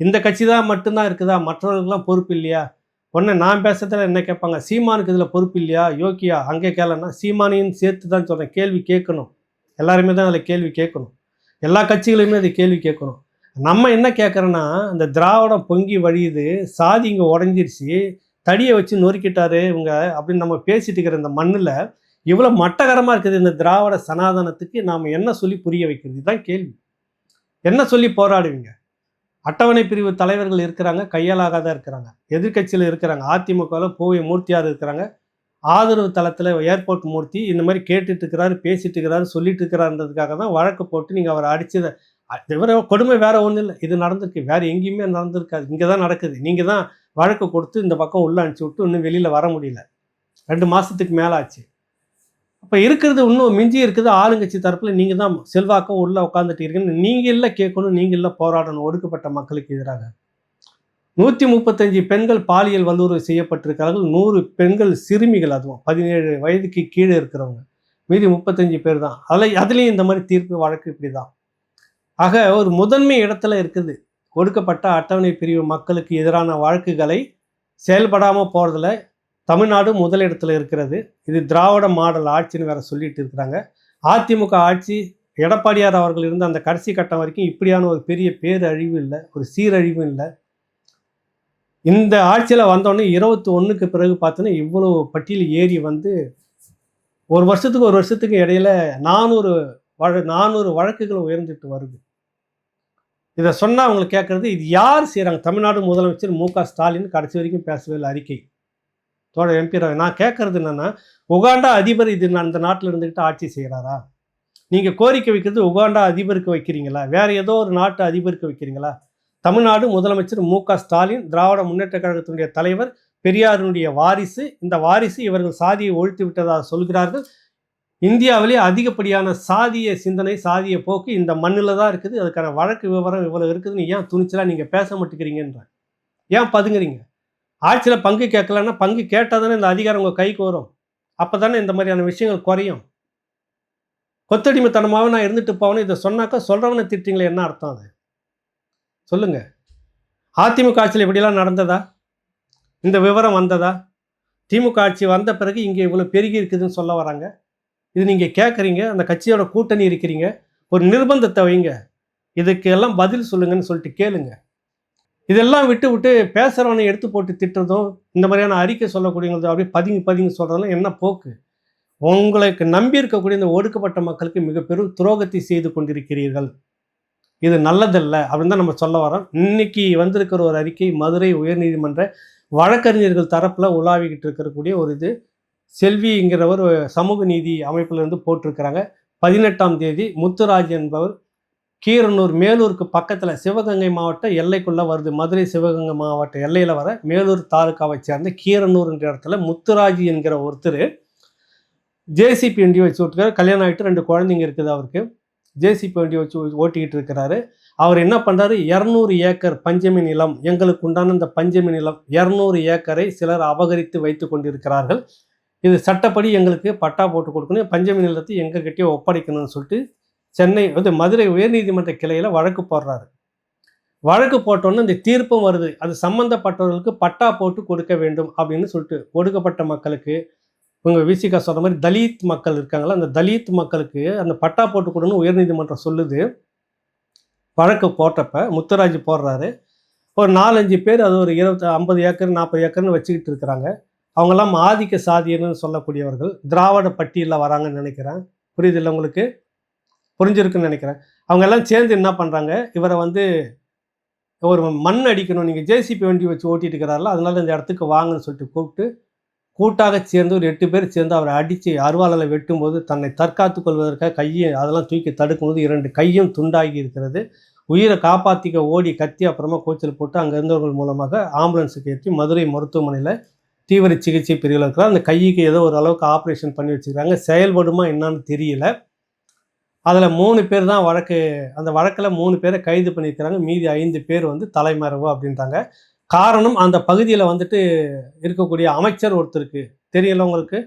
இந்த கட்சி தான் மட்டும்தான் இருக்குதா? மற்றவர்களுக்கெல்லாம் பொறுப்பு இல்லையா? உடனே நான் பேசுறதுல என்ன கேட்பாங்க? சீமானுக்கு இதில் பொறுப்பு இல்லையா? யோக்கியா அங்கே கேளன்னா சீமானையும் சேர்த்து தான் சொல்கிறேன் கேள்வி கேட்கணும். எல்லாருமே தான் அதில் கேள்வி கேட்கணும். எல்லா கட்சிகளுமே அதை கேள்வி கேட்கணும். நம்ம என்ன கேட்குறோன்னா இந்த திராவிடம் பொங்கி வழியுது சாதி இங்கே உடஞ்சிருச்சு தடியை வச்சு நொறுக்கிட்டாரு இவங்க அப்படின்னு நம்ம பேசிட்டு இருக்கிற இந்த மண்ணில் இவ்வளோ மட்டகரமாக இருக்குது இந்த திராவிட சனாதனத்துக்கு நாம் என்ன சொல்லி புரிய வைக்கிறது? இதுதான் கேள்வி. என்ன சொல்லி போராடுவீங்க? அட்டவணை பிரிவு தலைவர்கள் இருக்கிறாங்க கையாலாகாத இருக்கிறாங்க. எதிர்க்கட்சியில் இருக்கிறாங்க அதிமுகவில் பூவை மூர்த்தியார் இருக்கிறாங்க. ஆதரவு தளத்தில் ஏர்போர்ட் மூர்த்தி இந்த மாதிரி கேட்டுட்டு இருக்கிறாரு பேசிட்டு இருக்கிறாரு சொல்லிட்டு இருக்கிறாருன்றதுக்காக தான் வழக்கு போட்டு நீங்கள் அவரை அடிச்சதை இவர கொடுமை வேற ஒன்றும் இல்லை. இது நடந்திருக்கு. வேற எங்கேயுமே நடந்திருக்காது. இங்கே தான் நடக்குது. நீங்கள் தான் வழக்கு கொடுத்து இந்த பக்கம் உள்ள அனுப்பிச்சி விட்டு இன்னும் வெளியில் வர முடியல. ரெண்டு மாதத்துக்கு மேலே ஆச்சு இப்போ இருக்கிறது இன்னும் மிஞ்சி இருக்குது. ஆளுங்கட்சி தரப்பில் நீங்கள் தான் செல்வாக்கம் உள்ளே உட்காந்துட்டு இருக்கீங்க நீங்கள் இல்லை கேட்கணும் நீங்கள் இல்லை போராடணும் ஒடுக்கப்பட்ட மக்களுக்கு எதிராக. நூற்றி முப்பத்தஞ்சு பெண்கள் பாலியல் வல்லுறவு செய்யப்பட்டிருக்கிறார்கள். நூறு பெண்கள் சிறுமிகள் அதுவும். பதினேழு வயதுக்கு கீழே இருக்கிறவங்க. மீதி முப்பத்தஞ்சு பேர் தான். அதில் அதுலேயும் இந்த மாதிரி தீர்ப்பு வழக்கு இப்படி தான் ஆக ஒரு முதன்மை இடத்துல இருக்குது. ஒடுக்கப்பட்ட அட்டவணை பிரிவு மக்களுக்கு எதிரான வழக்குகளை செயல்படாமல் போகிறதுல தமிழ்நாடு முதலிடத்தில் இருக்கிறது. இது திராவிட மாடல் ஆட்சின்னு வேற சொல்லிட்டு இருக்கிறாங்க. அதிமுக ஆட்சி எடப்பாடியார் அவர்கள் இருந்த அந்த கடைசி கட்டம் வரைக்கும் இப்படியான ஒரு பெரிய பேரழிவு இல்லை ஒரு சீரழிவும் இல்லை. இந்த ஆட்சியில் வந்தோடனே இருபத்தி ஒன்றுக்கு பிறகு பார்த்தோன்னா இவ்வளோ பட்டியல் ஏறி வந்து ஒரு வருஷத்துக்கு ஒரு வருஷத்துக்கு இடையில நானூறு வழ நானூறு வழக்குகள் உயர்ந்துட்டு வருது. இதை சொன்னால் அவங்களுக்கு கேட்குறது இது யார் செய்கிறாங்க தமிழ்நாடு முதலமைச்சர் மு க ஸ்டாலின் கடைசி வரைக்கும் பேசவே இல்லை அறிக்கை. தோழர் எம்பி ரவி நான் கேட்கறது என்னென்னா உகாண்டா அதிபர் இது அந்த நாட்டில் இருந்துக்கிட்டு ஆட்சி செய்கிறாரா நீங்கள் கோரிக்கை வைக்கிறது உகாண்டா அதிபருக்கு வைக்கிறீங்களா? வேற ஏதோ ஒரு நாட்டு அதிபருக்கு வைக்கிறீங்களா? தமிழ்நாடு முதலமைச்சர் மு க ஸ்டாலின் திராவிட முன்னேற்ற கழகத்தினுடைய தலைவர் பெரியாரினுடைய வாரிசு இந்த வாரிசு இவர்கள் சாதியை ஒழித்து விட்டதாக சொல்கிறார்கள். இந்தியாவிலே அதிகப்படியான சாதிய சிந்தனை சாதிய போக்கு இந்த மண்ணில் தான் இருக்குது. அதுக்கான வழக்கு விவரம் இவ்வளோ இருக்குதுன்னு ஏன் துணிச்சலாக நீங்கள் பேச மாட்டேங்கிறீங்கன்ற? ஏன் பதுங்குறீங்க? ஆட்சியில் பங்கு கேட்கலன்னா பங்கு கேட்டால் தானே இந்த அதிகாரம் உங்கள் கைக்கு வரும். அப்போ தானே இந்த மாதிரியான விஷயங்கள் குறையும். கொத்தடிமைத்தனமாக நான் இருந்துட்டு போவேன்னு இதை சொன்னாக்கா சொல்கிறவனை திட்டிங்களே என்ன அர்த்தம் அது? சொல்லுங்கள் அதிமுக ஆட்சியில் இப்படிலாம் நடந்ததா? இந்த விவரம் வந்ததா? திமுக ஆட்சி வந்த பிறகு இங்கே இவ்வளோ பெருகி இருக்குதுன்னு சொல்ல வராங்க. இது நீங்கள் கேட்குறீங்க அந்த கட்சியோட கூட்டணி இருக்கிறீங்க. ஒரு நிர்பந்தத்தை வைங்க. இதுக்கு எல்லாம் பதில் சொல்லுங்கன்னு சொல்லிட்டு கேளுங்கள் இதெல்லாம் விட்டு விட்டு பேசுகிறவனை எடுத்து போட்டு திட்டுறதும் இந்த மாதிரியான அறிக்கை சொல்லக்கூடியவங்களும் அப்படியே பதுங்கி பதுங்கி சொல்கிறதெல்லாம் என்ன போக்கு? உங்களுக்கு நம்பி இருக்கக்கூடிய இந்த ஒடுக்கப்பட்ட மக்களுக்கு மிக பெரும் துரோகத்தை செய்து கொண்டிருக்கிறீர்கள். இது நல்லதல்ல அப்படின்னு தான் நம்ம சொல்ல வரோம் இன்னைக்கு வந்திருக்கிற ஒரு அறிக்கை மதுரை உயர்நீதிமன்ற வழக்கறிஞர்கள் தரப்பில் உலாவிக்கிட்டு இருக்கக்கூடிய ஒரு இது. செல்விங்கிறவர் சமூக நீதி அமைப்பிலிருந்து போட்டிருக்கிறாங்க. பதினெட்டாம் தேதி முத்துராஜ் என்பவர் கீரனூர் மேலூருக்கு பக்கத்தில் சிவகங்கை மாவட்ட எல்லைக்குள்ளே வருது. மதுரை சிவகங்கை மாவட்ட எல்லையில் வர மேலூர் தாலுக்காவை சேர்ந்த கீரனூர்ன்ற இடத்துல முத்துராஜ் என்கிற ஒருத்தர் ஜேசிபி வண்டி வச்சு விட்டுருக்காரு கல்யாணம் ஆகிட்டு ரெண்டு குழந்தைங்க இருக்குது அவருக்கு. ஜேசிபி வண்டி வச்சு ஓட்டிக்கிட்டு இருக்கிறாரு. அவர் என்ன பண்ணுறாரு இரநூறு ஏக்கர் பஞ்சமி நிலம் எங்களுக்கு உண்டான இந்த பஞ்சமி நிலம் இரநூறு ஏக்கரை சிலர் அபகரித்து வைத்து கொண்டிருக்கிறார்கள். இது சட்டப்படி எங்களுக்கு பட்டா போட்டு கொடுக்கணும். பஞ்சமி நிலத்தை எங்ககிட்டயே ஒப்படைக்கணும்னு சொல்லிட்டு சென்னை வந்து மதுரை உயர்நீதிமன்ற கிளையில் வழக்கு போடுறாரு. வழக்கு போட்டோன்னு இந்த தீர்ப்பும் வருது. அது சம்பந்தப்பட்டவர்களுக்கு பட்டா போட்டு கொடுக்க வேண்டும் அப்படின்னு சொல்லிட்டு ஒடுக்கப்பட்ட மக்களுக்கு உங்கள் விசிகா சொல்கிற மாதிரி தலித் மக்கள் இருக்காங்களா அந்த தலித் மக்களுக்கு அந்த பட்டா போட்டு கொடுன்னு உயர்நீதிமன்றம் சொல்லுது. வழக்கு போட்டப்ப முத்துராஜ் போடுறாரு. ஒரு நாலஞ்சு பேர் அது ஒரு இருபத்தி ஐம்பது ஏக்கர் நாற்பது ஏக்கர்னு வச்சுக்கிட்டு இருக்கிறாங்க. அவங்கெல்லாம் ஆதிக்க சாதியன்னு சொல்லக்கூடியவர்கள். திராவிட பட்டியலில் வராங்கன்னு நினைக்கிறேன். புரியுது உங்களுக்கு? புரிஞ்சிருக்குன்னு நினைக்கிறேன். அவங்க எல்லாம் சேர்ந்து என்ன பண்ணுறாங்க இவரை வந்து ஒரு மண் அடிக்கணும். நீங்கள் ஜேசிபி வண்டி வச்சு ஓட்டிட்டு இருக்கிறாரில்ல அதனால இந்த இடத்துக்கு வாங்கன்னு சொல்லிட்டு கூப்பிட்டு கூட்டாக சேர்ந்து ஒரு எட்டு பேர் சேர்ந்து அவரை அடித்து அருவாளால் வெட்டும்போது தன்னை தற்காத்து கொள்வதற்காக கையை அதெல்லாம் தூக்கி தடுக்கும்போது இரண்டு கையும் துண்டாகி இருக்கிறது. உயிரை காப்பாற்றிக்க ஓடி கத்தி அப்புறமா கோச்சில் போட்டு அங்கே இருந்தவர்கள் மூலமாக ஆம்புலன்ஸுக்கு ஏற்றி மதுரை மருத்துவமனையில் தீவிர சிகிச்சை பிரிவில் இருக்கிறார். அந்த கைக்கு ஏதோ ஒரு அளவுக்கு ஆப்ரேஷன் பண்ணி வச்சுக்கிறாங்க. செயல்படுமா என்னன்னு தெரியல. அதில் மூணு பேர் தான் வழக்கு அந்த வழக்கில் மூணு பேரை கைது பண்ணியிருக்கிறாங்க. மீதி ஐந்து பேர் வந்து தலைமறைவு அப்படின்றாங்க. காரணம் அந்த பகுதியில் வந்துட்டு இருக்கக்கூடிய அமைச்சர் ஒருத்தருக்கு. தெரியல உங்களுக்கு?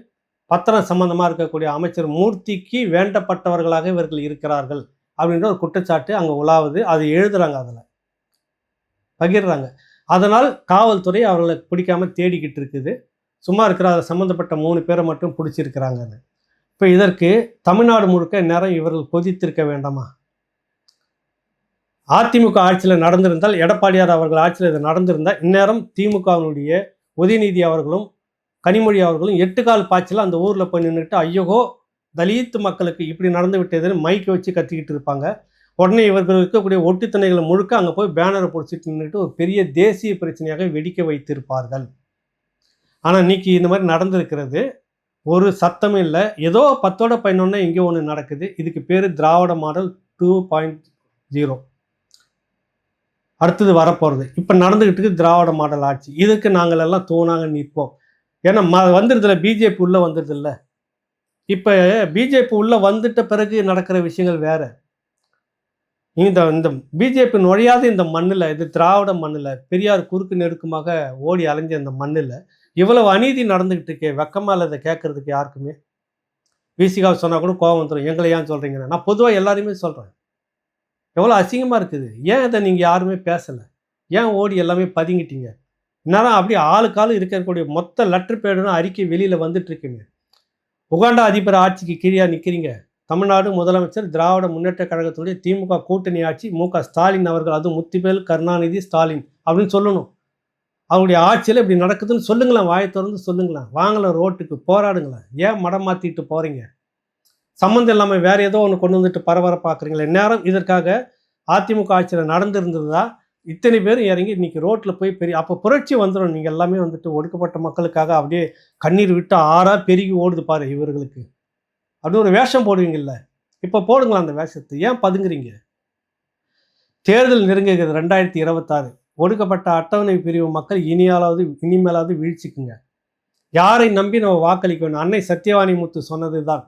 பத்திரம் சம்பந்தமாக இருக்கக்கூடிய அமைச்சர் மூர்த்திக்கு வேண்டப்பட்டவர்களாக இவர்கள் இருக்கிறார்கள் அப்படின்ற ஒரு குற்றச்சாட்டு அங்கே உலாவுது. அது எழுதுறாங்க அதில். பகிர்றாங்க. அதனால் காவல்துறை அவர்களை பிடிக்காம தேடிக்கிட்டு இருக்குது. சும்மா இருக்கிற அதில் சம்மந்தப்பட்ட மூணு பேரை மட்டும் பிடிச்சிருக்கிறாங்கன்னு. இப்போ இதற்கு தமிழ்நாடு முழுக்க நேரம் இவர்கள் கொதித்திருக்க வேண்டாமா? அதிமுக ஆட்சியில் நடந்திருந்தால் எடப்பாடியார் அவர்கள் ஆட்சியில் இது நடந்திருந்தால் இந்நேரம் திமுகவினுடைய உதயநிதி அவர்களும் கனிமொழி அவர்களும் எட்டு கால் பாய்ச்சல அந்த ஊரில் போய் நின்றுட்டு ஐயோகோ தலித் மக்களுக்கு இப்படி நடந்து விட்டதுன்னு மைக்கை வச்சு கத்திக்கிட்டு இருப்பாங்க. உடனே இவர்கள் இருக்கக்கூடிய ஒட்டுத்தணைகளை முழுக்க அங்கே போய் பேனரை பிடிச்சிட்டு நின்றுட்டு ஒரு பெரிய தேசிய பிரச்சனையாக வெடிக்க வைத்திருப்பார்கள். ஆனால் இன்னைக்கு இந்த மாதிரி நடந்திருக்கிறது. ஒரு சத்தமும் இல்லை. ஏதோ பத்தோட பதினொன்று எங்கேயோ ஒன்று நடக்குது. இதுக்கு பேர் Dravida model two point zero. அடுத்தது வரப்போகிறது இப்போ நடந்துக்கிட்டு திராவிட மாடல் ஆட்சி. இதுக்கு நாங்கள் எல்லாம் தூணாங்க நிற்போம். ஏன்னா ம வந்துடுதுல பிஜேபி உள்ளே வந்துடுதுல்ல இப்போ பிஜேபி உள்ளே வந்துட்ட பிறகு நடக்கிற விஷயங்கள் வேறு. இந்த இந்த பிஜேபி நுழையாத இந்த மண்ணில் இது திராவிட மண்ணில் பெரியார் குறுக்கு நெருக்கமாக ஓடி அலைஞ்ச இந்த மண்ணில் இவ்வளவு அநீதி நடந்துக்கிட்டு இருக்கே வெக்கமாக இல்லை இதை கேட்கறதுக்கு யாருக்குமே? விசிகாவை சொன்னால் கூட கோவம் வந்துடும் எங்களை ஏன் சொல்கிறீங்கன்னு நான் பொதுவாக எல்லாருமே சொல்கிறேன் எவ்வளோ அசிங்கமாக இருக்குது. ஏன் இதை நீங்கள் யாருமே பேசலை? ஏன் ஓடி எல்லாமே பதுங்கிட்டீங்க? இந்நேரம் அப்படியே ஆளுக்கு ஆளு இருக்கக்கூடிய மொத்த லெட்டர் பேடுன்னு அறிக்கை வெளியில் வந்துட்டுருக்குங்க உகாண்டா அதிபர் ஆட்சிக்கு கீழே நிற்கிறீங்க தமிழ்நாடு முதலமைச்சர் திராவிட முன்னேற்ற கழகத்துடைய திமுக கூட்டணி ஆட்சி மு க ஸ்டாலின் அவர்கள் அதுவும் முத்திவேல் கருணாநிதி ஸ்டாலின் அப்படின்னு சொல்லணும். அவருடைய ஆட்சியில் இப்படி நடக்குதுன்னு சொல்லுங்களேன் வாயை திறந்து சொல்லுங்களேன். வாங்கலாம் ரோட்டுக்கு போராடுங்களேன். ஏன் மடம் மாற்றிட்டு போகிறீங்க சம்மந்தம் இல்லாமல் வேறு ஏதோ ஒன்று கொண்டு வந்துட்டு பரபரப்பாக்குறீங்களே நேரம் இதற்காக அதிமுக ஆட்சியில் நடந்திருந்ததா? இத்தனை பேர் இறங்கி இன்னைக்கு ரோட்டில் போய் பெரிய அப்போ புரட்சி வந்துடும் நீங்கள் எல்லாமே வந்துட்டு ஒடுக்கப்பட்ட மக்களுக்காக அப்படியே கண்ணீர் விட்டு ஆறாக பெருகி ஓடுது பாரு இவர்களுக்கு. அப்படி ஒரு வேஷம் போடுவீங்கல்ல? இப்போ போடுங்களா அந்த வேஷத்தை. ஏன் பதுங்குறீங்க? தேர்தல் நெருங்குகிறது ரெண்டாயிரத்தி இருபத்தாறு. ஒடுக்கப்பட்ட அட்டவணை பிரிவு மக்கள் இனியாலாவது இனிமேலாவது வீழ்ச்சிக்குங்க. யாரை நம்பி நம்ம வாக்களிக்க வேண்டும் அன்னை சத்யவாணி முத்து சொன்னது தான்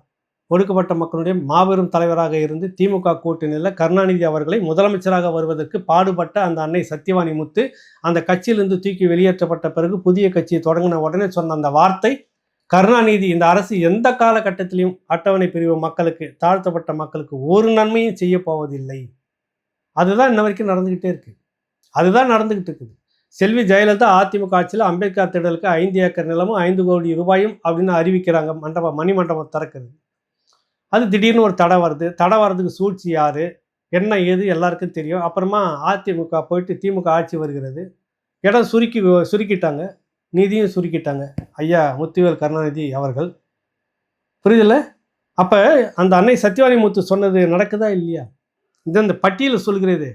ஒடுக்கப்பட்ட மக்களுடைய மாபெரும் தலைவராக இருந்து திமுக கூட்டணியில் கருணாநிதி அவர்களை முதலமைச்சராக வருவதற்கு பாடுபட்ட அந்த அன்னை சத்யவாணி முத்து அந்த கட்சியிலிருந்து தூக்கி வெளியேற்றப்பட்ட பிறகு புதிய கட்சியை தொடங்கின உடனே சொன்ன அந்த வார்த்தை கருணாநிதி இந்த அரசு எந்த காலகட்டத்திலையும் அட்டவணை பிரிவு மக்களுக்கு தாழ்த்தப்பட்ட மக்களுக்கு ஒரு நன்மையும் செய்ய போவதில்லை. அதுதான் இன்ன வரைக்கும் நடந்துக்கிட்டே இருக்குது அதுதான் நடந்துக்கிட்டு இருக்குது. செல்வி ஜெயலலிதா அதிமுக ஆட்சியில் அம்பேத்கர் திடலுக்கு ஐந்து ஏக்கர் நிலமும் ஐந்து கோடி ரூபாயும் அப்படின்னு அறிவிக்கிறாங்க. மண்டபம் மணி மண்டபம் திறக்கிறது. அது திடீர்னு ஒரு தடை வருது. தடை வர்றதுக்கு சூழ்ச்சி யார்? என்ன ஏது? எல்லாருக்கும் தெரியும். அப்புறமா அதிமுக போயிட்டு திமுக ஆட்சி வருகிறது. இடம் சுருக்கி சுருக்கிட்டாங்க. நிதியும் சுருக்கிட்டாங்க. ஐயா முத்துவேல் கருணாநிதி அவர்கள். புரியுதுல்ல? அப்போ அந்த அன்னை சத்யவாணி முத்து சொன்னது நடக்குதா இல்லையா? இந்த பட்டியலில் பட்டியல் சொல்கிறது.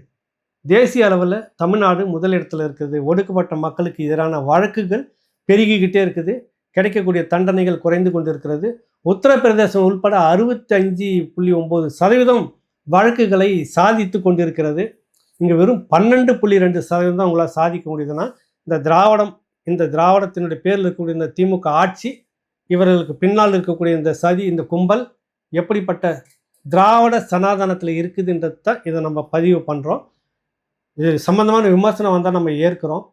தேசிய அளவில் தமிழ்நாடு முதலிடத்தில் இருக்குது. ஒடுக்கப்பட்ட மக்களுக்கு எதிரான வழக்குகள் பெருகிக்கிட்டே இருக்குது. கிடைக்கக்கூடிய தண்டனைகள் குறைந்து கொண்டு இருக்கிறது உத்தரப்பிரதேசம் உட்பட அறுபத்தஞ்சு புள்ளி ஒம்பது சதவீதம் வழக்குகளை சாதித்து கொண்டிருக்கிறது. இங்கே வெறும் பன்னெண்டு புள்ளி ரெண்டு சதவீதம் தான் உங்களால் சாதிக்க முடியுதுன்னா இந்த திராவிடம் இந்த திராவிடத்தினுடைய பேரில் இருக்கக்கூடிய இந்த திமுக ஆட்சி இவர்களுக்கு பின்னால் இருக்கக்கூடிய இந்த சதி இந்த கும்பல் எப்படிப்பட்ட திராவிட சனாதனத்தில் இருக்குதுன்றது தான் இதை நம்ம பதிவு பண்ணுறோம் இது சம்பந்தமான விமர்சனம் வந்தால் நம்ம ஏற்கிறோம்.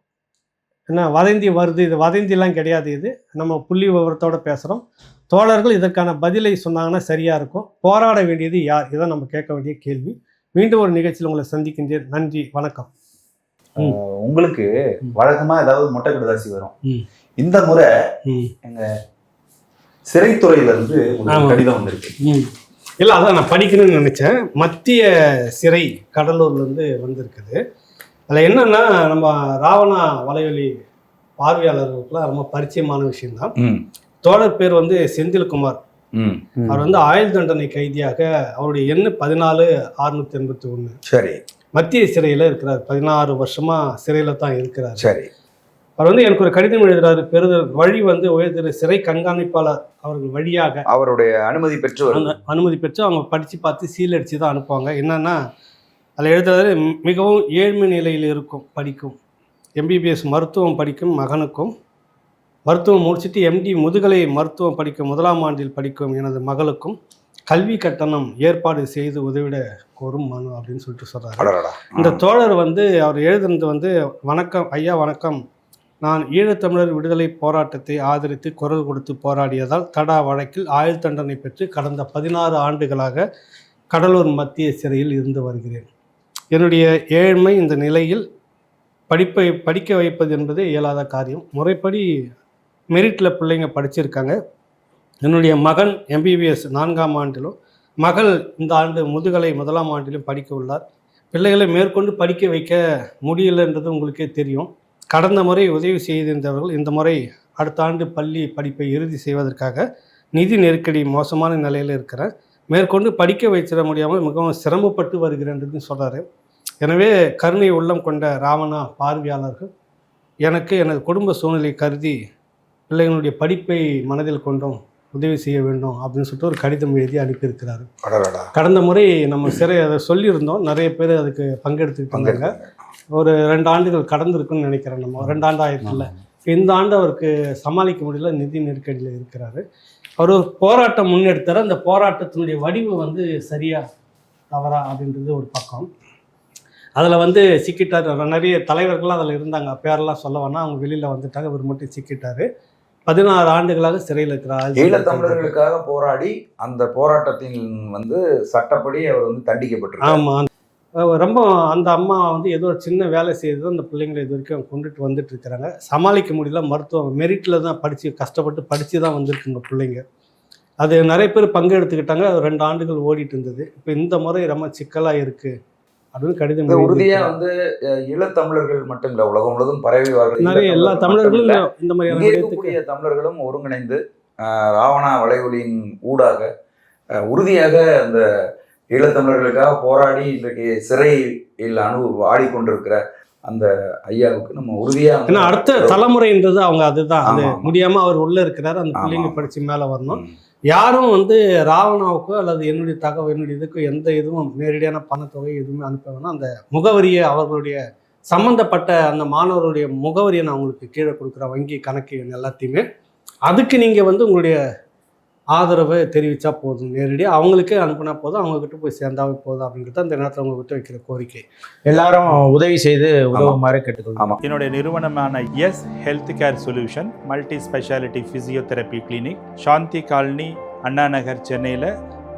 என்ன வதந்தி வருது இது வதந்திலாம் கிடையாது இது. நம்ம புள்ளி விவரத்தோடு பேசுகிறோம் தோழர்கள் இதற்கான பதிலை சொன்னாங்கன்னா சரியாக இருக்கும். போராட வேண்டியது யார்? இதை நம்ம கேட்க வேண்டிய கேள்வி. மீண்டும் ஒரு நிகழ்ச்சியில் உங்களை சந்திக்கின்றேன். நன்றி வணக்கம். உங்களுக்கு ம். வழக்கமா ஏதாவது மொட்டை கடுதாசி வரும். இந்த முறை எங்க சிறைத்துறையில இருந்து. கடிதம் வந்திருக்கு. இல்லை அதான் நான் படிக்கணும்னு நினச்சேன். மத்திய சிறை கடலூர்லேருந்து வந்திருக்குது. அதில் என்னென்னா நம்ம ராவணா வலைவலி பார்வையாளர்களுக்குலாம் ரொம்ப பரிச்சயமான விஷயம்தான். தோழர் பேர் வந்து செந்தில்குமார். அவர் வந்து ஆயுள் தண்டனை கைதியாக அவருடைய எண்ணு பதினாலு அறுநூத்தி எண்பத்தி ஒன்று சரி. மத்திய சிறையில் இருக்கிறார். பதினாறு வருஷமா சிறையில் தான் இருக்கிறார். சரி. அவர் வந்து எனக்கு ஒரு கடிதம் எழுதுறாரு பெறுதல் வழி வந்து உயர்திரு சிறை கண்காணிப்பாளர் அவர்கள் வழியாக. அவருடைய அனுமதி பெற்று அனுமதி பெற்று அவங்க படித்து பார்த்து சீல் அடித்து தான் அனுப்புவாங்க. என்னன்னா அதில் எழுதுறது மிகவும் ஏழ்மை நிலையில் இருக்கும் படிக்கும். எம்பிபிஎஸ் மருத்துவம் படிக்கும் மகனுக்கும் மருத்துவம் முடிச்சுட்டு எம்டி முதுகலை மருத்துவம் படிக்கும் முதலாம் ஆண்டில் படிக்கும் எனது மகளுக்கும் கல்வி கட்டணம் ஏற்பாடு செய்து உதவிட கோரும் மனு அப்படின்னு சொல்லிட்டு சொல்றாரு. அடடடா. இந்த தோழர் வந்து அவர் எழுதுனது வந்து வணக்கம் ஐயா வணக்கம். நான் ஈழத்தமிழர் விடுதலை போராட்டத்தை ஆதரித்து குரல் கொடுத்து போராடியதால் தடா வழக்கில் ஆயுள் தண்டனை பெற்று கடந்த பதினாறு ஆண்டுகளாக கடலூர் மத்திய சிறையில் இருந்து வருகிறேன். என்னுடைய ஏழ்மை இந்த நிலையில் படிப்பை படிக்க வைப்பது என்பது இயலாத காரியம். முறைப்படி மெரிட்டில் பிள்ளைங்க படிச்சிருக்காங்க. என்னுடைய மகன் எம்பிபிஎஸ் நான்காம் ஆண்டிலும் மகள் இந்த ஆண்டு முதுகலை முதலாம் ஆண்டிலும் படிக்க உள்ளார். பிள்ளைகளை மேற்கொண்டு படிக்க வைக்க முடியலன்றது உங்களுக்கே தெரியும். கடந்த முறை உதவி செய்திருந்தவர்கள் இந்த முறை அடுத்த ஆண்டு பள்ளி படிப்பை இறுதி செய்வதற்காக நிதி நெருக்கடி மோசமான நிலையில் இருக்கிறேன். மேற்கொண்டு படிக்க வைச்சிட முடியாமல் மிகவும் சிரமப்பட்டு வருகிறேன்றதுன்னு சொல்கிறாரு எனவே கருணை உள்ளம் கொண்ட ராவணா பார்வையாளர்கள் எனக்கு எனது குடும்ப சூழ்நிலை கருதி பிள்ளைகளுடைய படிப்பை மனதில் கொண்டும் உதவி செய்ய வேண்டும் அப்படின்னு சொல்லிட்டு ஒரு கடிதம் எழுதி அனுப்பியிருக்கிறாரு. கடந்த முறை நம்ம சிறை அதை சொல்லியிருந்தோம். நிறைய பேர் அதுக்கு பங்கெடுத்துக்கிட்டாங்க. ஒரு ரெண்டு ஆண்டுகள் கடந்திருக்குன்னு நினைக்கிறேன் நம்ம. ரெண்டு ஆண்டு ஆயிரத்துல இந்த ஆண்டு அவருக்கு சமாளிக்க முடியல நிதி நெருக்கடியில் இருக்கிறாரு. அவர் ஒரு போராட்டம் முன்னெடுத்தார். அந்த போராட்டத்தினுடைய வடிவு வந்து சரியா தவறா அப்படின்றது ஒரு பக்கம். அதில் வந்து சிக்கிட்டார். நிறைய தலைவர்கள்லாம் அதில் இருந்தாங்க. பேரெல்லாம் சொல்ல வேணா அவங்க வெளியில் வந்துட்டாங்க. இவர் மட்டும் சிக்கிட்டாரு. பதினாறு ஆண்டுகளாக சிறையில் இருக்கிறார் ஈழத்தமிழர்களுக்காக போராடி அந்த போராட்டத்தின் வந்து சட்டப்படி அவர் வந்து தண்டிக்கப்பட்டிருக்கார். ஆமாம் ரொம்ப அந்த அம்மா வந்து ஏதோ ஒரு சின்ன வேலை செய்து அந்த பிள்ளைங்களை இது வரைக்கும் கொண்டுட்டு வந்துட்டு இருக்கிறாங்க. சமாளிக்க முடியல. மருத்துவம் மெரிட்டில் தான் படித்து கஷ்டப்பட்டு படித்து தான் வந்திருக்குங்க பிள்ளைங்க. அது நிறைய பேர் பங்கெடுத்துக்கிட்டாங்க. அது ரெண்டு ஆண்டுகள் ஓடிட்டு இருந்தது. இப்போ இந்த முறை ரொம்ப சிக்கலாக இருக்குது அப்படின்னு கடிதம் இது உறுதியா எழுதியிருக்கிறார். வந்து அஹ், ஈழத்தமிழர்கள் மட்டும் இல்ல உலகம் முழுவதும் பரவி வாழ்ற நிறைய எல்லா தமிழர்களும் இந்த மாதிரியான தமிழர்களும் ஒருங்கிணைந்து ராவணா வளைகுலியின் ஊடாக உறுதியாக அந்த ஈழத்தமிழர்களுக்காக போராடி இன்றைக்கு சிறையில் அணு ஆடிக்கொண்டிருக்கிற அந்த ஐயாவுக்கு நம்ம உறுதியா வந்து- ஏன்னா அடுத்த தலைமுறைன்றது அவங்க அதுதான் அது ஆமா, ஆமா. முடியாம அவர் உள்ள இருக்கிறாரு அந்த பிள்ளைங்க. படிச்சு மேல வரணும். யாரும் வந்து ராவணாவுக்கோ அல்லது என்னுடைய தகவல் என்னுடைய இதுக்கோ எந்த இதுவும் நேரடியான பணத்தொகை எதுவுமே அனுப்ப வேணாம் அந்த முகவரியை அவர்களுடைய சம்பந்தப்பட்ட அந்த மாணவருடைய முகவரியை நான் உங்களுக்கு கீழே கொடுக்குற வங்கி கணக்கு எல்லாத்தையுமே அதுக்கு நீங்கள் வந்து உங்களுடைய ஆதரவை தெரிவித்தா போதும். நேரடியாக அவங்களுக்கே அனுப்புனா போதும். அவங்கக்கிட்ட போய் சேர்ந்தாவே போதும் அப்படிங்கிறது அந்த நேரத்தில் உங்கள்கிட்ட வைக்கிற கோரிக்கை. எல்லாரும் உதவி செய்து உதவுமாறு கேட்டுக்கொள்கிறோம். ஆமா. என்னுடைய நிறுவனமான S health care solution multi speciality physiotherapy clinic Shanthi colony Anna Nagar சென்னையில்